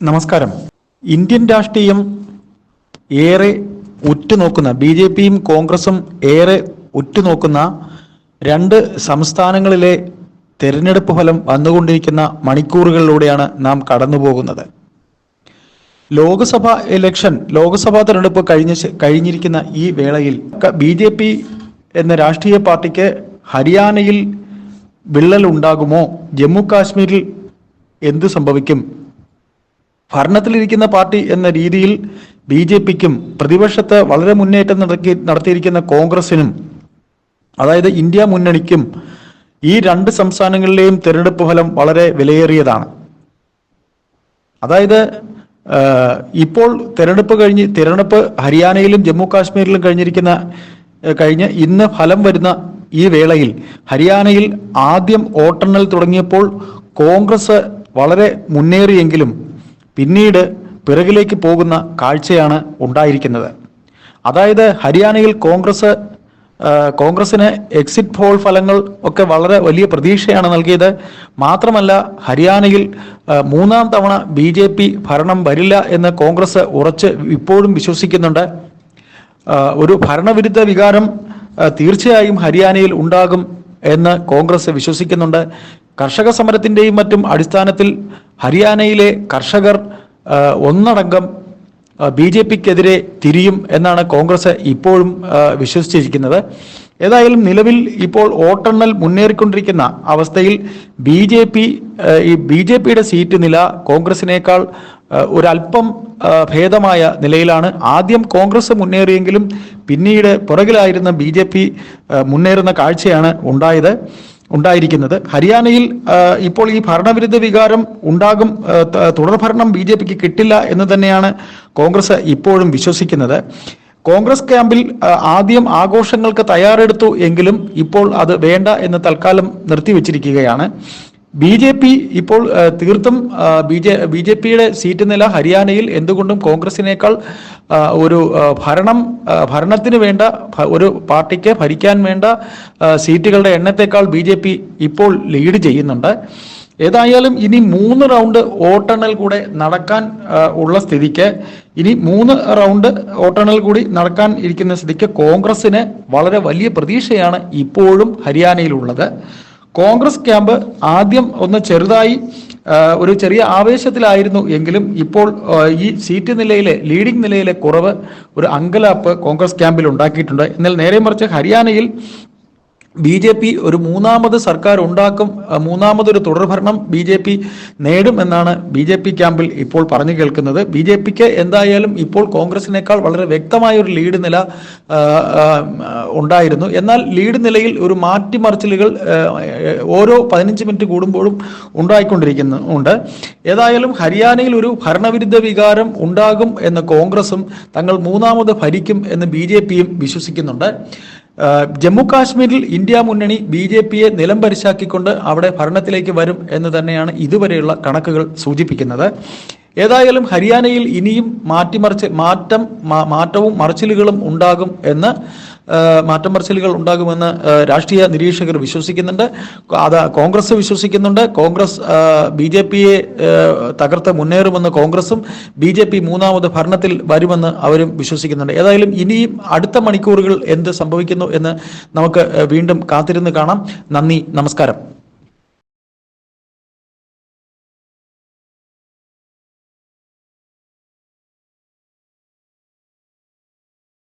നമസ്കാരം. ഇന്ത്യൻ രാഷ്ട്രീയം ഏറെ ഉറ്റുനോക്കുന്ന ബി ജെ പിയും കോൺഗ്രസും ഏറെ ഉറ്റുനോക്കുന്ന രണ്ട് സംസ്ഥാനങ്ങളിലെ തെരഞ്ഞെടുപ്പ് ഫലം വന്നുകൊണ്ടിരിക്കുന്ന മണിക്കൂറുകളിലൂടെയാണ് നാം കടന്നുപോകുന്നത്. ലോക്സഭ ഇലക്ഷൻ ലോക്സഭാ തെരഞ്ഞെടുപ്പ് കഴിഞ്ഞ കഴിഞ്ഞിരിക്കുന്ന ഈ വേളയിൽ ബി ജെ പി എന്ന രാഷ്ട്രീയ പാർട്ടിക്ക് ഹരിയാനയിൽ വിള്ളൽ ഉണ്ടാകുമോ? ജമ്മു കാശ്മീരിൽ എന്ത് സംഭവിക്കും? ഭരണത്തിലിരിക്കുന്ന പാർട്ടി എന്ന രീതിയിൽ ബി ജെ പിക്കും പ്രതിപക്ഷത്ത് വളരെ മുന്നേറ്റം നടത്തി നടത്തിയിരിക്കുന്ന കോൺഗ്രസിനും അതായത് ഇന്ത്യ മുന്നണിക്കും ഈ രണ്ട് സംസ്ഥാനങ്ങളിലെയും തെരഞ്ഞെടുപ്പ് ഫലം വളരെ വിലയേറിയതാണ്. അതായത് ഇപ്പോൾ തെരഞ്ഞെടുപ്പ് കഴിഞ്ഞ് തെരഞ്ഞെടുപ്പ് ഹരിയാനയിലും ജമ്മു കാശ്മീരിലും കഴിഞ്ഞിരിക്കുന്ന കഴിഞ്ഞ് ഇന്ന് ഫലം വരുന്ന ഈ വേളയിൽ ഹരിയാനയിൽ ആദ്യം വോട്ടെണ്ണൽ തുടങ്ങിയപ്പോൾ കോൺഗ്രസ് വളരെ മുന്നേറിയെങ്കിലും പിന്നീട് പിറകിലേക്ക് പോകുന്ന കാഴ്ചയാണ് ഉണ്ടായിരിക്കുന്നത്. അതായത് ഹരിയാനയിൽ കോൺഗ്രസ് കോൺഗ്രസിന് എക്സിറ്റ് പോൾ ഫലങ്ങൾ ഒക്കെ വളരെ വലിയ പ്രതീക്ഷയാണ് നൽകിയത്. മാത്രമല്ല ഹരിയാനയിൽ മൂന്നാം തവണ ബി ജെ പി ഭരണം വരില്ല എന്ന് കോൺഗ്രസ് ഉറച്ച് ഇപ്പോഴും വിശ്വസിക്കുന്നുണ്ട്. ഒരു ഭരണവിരുദ്ധ വികാരം തീർച്ചയായും ഹരിയാനയിൽ ഉണ്ടാകും എന്ന് കോൺഗ്രസ് വിശ്വസിക്കുന്നുണ്ട്. കർഷക സമരത്തിന്റെയും മറ്റും അടിസ്ഥാനത്തിൽ ഹരിയാനയിലെ കർഷകർ ഒന്നടങ്കം ബി ജെ പിക്കെതിരെ തിരിയും എന്നാണ് കോൺഗ്രസ് ഇപ്പോഴും വിശ്വസിച്ചിരിക്കുന്നത്. ഏതായാലും നിലവിൽ ഇപ്പോൾ വോട്ടെണ്ണൽ മുന്നേറിക്കൊണ്ടിരിക്കുന്ന അവസ്ഥയിൽ ബി ജെ പി ഈ ബി ജെ പിയുടെ സീറ്റ് നില കോൺഗ്രസിനേക്കാൾ ഒരല്പം ഭേദമായ നിലയിലാണ്. ആദ്യം കോൺഗ്രസ് മുന്നേറിയെങ്കിലും പിന്നീട് പുറകിലായിരുന്ന ബി മുന്നേറുന്ന കാഴ്ചയാണ് ഉണ്ടായത്. ഉണ്ടായിരിക്കുന്നത്. ഹരിയാനയിൽ ഇപ്പോൾ ഈ ഭരണവിരുദ്ധ വികാരം ഉണ്ടാകും തുടർ ഭരണം തുടർഭരണം ബി ജെ പിക്ക് കിട്ടില്ല എന്ന് തന്നെയാണ് കോൺഗ്രസ് ഇപ്പോഴും വിശ്വസിക്കുന്നത്. കോൺഗ്രസ് ക്യാമ്പിൽ ആദ്യം ആഘോഷങ്ങൾക്ക് തയ്യാറെടുത്തു എങ്കിലും ഇപ്പോൾ അത് വേണ്ട എന്ന് തൽക്കാലം നിർത്തിവെച്ചിരിക്കുകയാണ്. ബി ജെ പി ഇപ്പോൾ തീർത്തും ബി ജെ ബി ജെ പിയുടെ സീറ്റ് നില ഹരിയാനയിൽ എന്തുകൊണ്ടും കോൺഗ്രസിനേക്കാൾ ഒരു ഭരണം ഭരണത്തിന് വേണ്ട ഒരു പാർട്ടിക്ക് ഭരിക്കാൻ വേണ്ട സീറ്റുകളുടെ എണ്ണത്തെക്കാൾ ബി ജെ പി ഇപ്പോൾ ലീഡ് ചെയ്യുന്നുണ്ട്. ഏതായാലും ഇനി മൂന്ന് റൗണ്ട് വോട്ടെണ്ണൽ കൂടെ നടക്കാൻ ഉള്ള സ്ഥിതിക്ക് ഇനി മൂന്ന് റൗണ്ട് വോട്ടെണ്ണൽ കൂടി നടക്കാൻ ഇരിക്കുന്ന സ്ഥിതിക്ക് കോൺഗ്രസിന് വളരെ വലിയ പ്രതീക്ഷയാണ് ഇപ്പോഴും ഹരിയാനയിലുള്ളത്. കോൺഗ്രസ് ക്യാമ്പ് ആദ്യം ഒന്ന് ചെറുതായി ഒരു ചെറിയ ആവേശത്തിലായിരുന്നു എങ്കിലും ഇപ്പോൾ ഈ സീറ്റ് നിലയിലെ ലീഡിംഗ് നിലയിലെ കുറവ് ഒരു അങ്കലാപ്പ് കോൺഗ്രസ് ക്യാമ്പിൽ ഉണ്ടാക്കിയിട്ടുണ്ട്. എന്നാൽ നേരെ മറിച്ച് ഹരിയാനയിൽ ബി ജെ പി ഒരു മൂന്നാമത് സർക്കാർ ഉണ്ടാക്കും മൂന്നാമതൊരു തുടർഭരണം ബി ജെ പി നേടും എന്നാണ് ബി ജെ പി ക്യാമ്പിൽ ഇപ്പോൾ പറഞ്ഞു കേൾക്കുന്നത്. ബി ജെ പിക്ക് എന്തായാലും ഇപ്പോൾ കോൺഗ്രസിനേക്കാൾ വളരെ വ്യക്തമായ ഒരു ലീഡ് നില ഉണ്ടായിരുന്നു. എന്നാൽ ലീഡ് നിലയിൽ ഒരു മാറ്റിമറിച്ചിലുകൾ ഓരോ പതിനഞ്ച് മിനിറ്റ് കൂടുമ്പോഴും ഉണ്ടായിക്കൊണ്ടിരിക്കുന്നുണ്ട് ഏതായാലും ഹരിയാനയിൽ ഒരു ഭരണവിരുദ്ധ വികാരം ഉണ്ടാകും എന്ന് കോൺഗ്രസും തങ്ങൾ മൂന്നാമത് ഭരിക്കും എന്ന് ബി വിശ്വസിക്കുന്നുണ്ട്. ജമ്മു കാശ്മീരിൽ ഇന്ത്യ മുന്നണി ബി ജെ പിയെ നിലം പരിശാക്കിക്കൊണ്ട് അവിടെ ഭരണത്തിലേക്ക് വരും എന്ന് തന്നെയാണ് ഇതുവരെയുള്ള കണക്കുകൾ സൂചിപ്പിക്കുന്നത്. ഏതായാലും ഹരിയാനയിൽ ഇനിയും മാറ്റിമറിച്ച് മാറ്റം മാറ്റവും മറിച്ചിലുകളും ഉണ്ടാകും എന്ന് മാറ്റം പറച്ചിലുകൾ ഉണ്ടാകുമെന്ന് രാഷ്ട്രീയ നിരീക്ഷകർ വിശ്വസിക്കുന്നുണ്ട്. അത് കോൺഗ്രസ് വിശ്വസിക്കുന്നുണ്ട്. കോൺഗ്രസ് ബി ജെ പിയെ തകർത്ത് മുന്നേറുമെന്ന് കോൺഗ്രസും ബി ജെ പി മൂന്നാമത് ഭരണത്തിൽ വരുമെന്ന് അവരും വിശ്വസിക്കുന്നുണ്ട്. ഏതായാലും ഇനിയും അടുത്ത മണിക്കൂറുകൾ എന്ത് സംഭവിക്കുന്നു എന്ന് നമുക്ക് വീണ്ടും കാത്തിരുന്ന് കാണാം. നന്ദി നമസ്കാരം.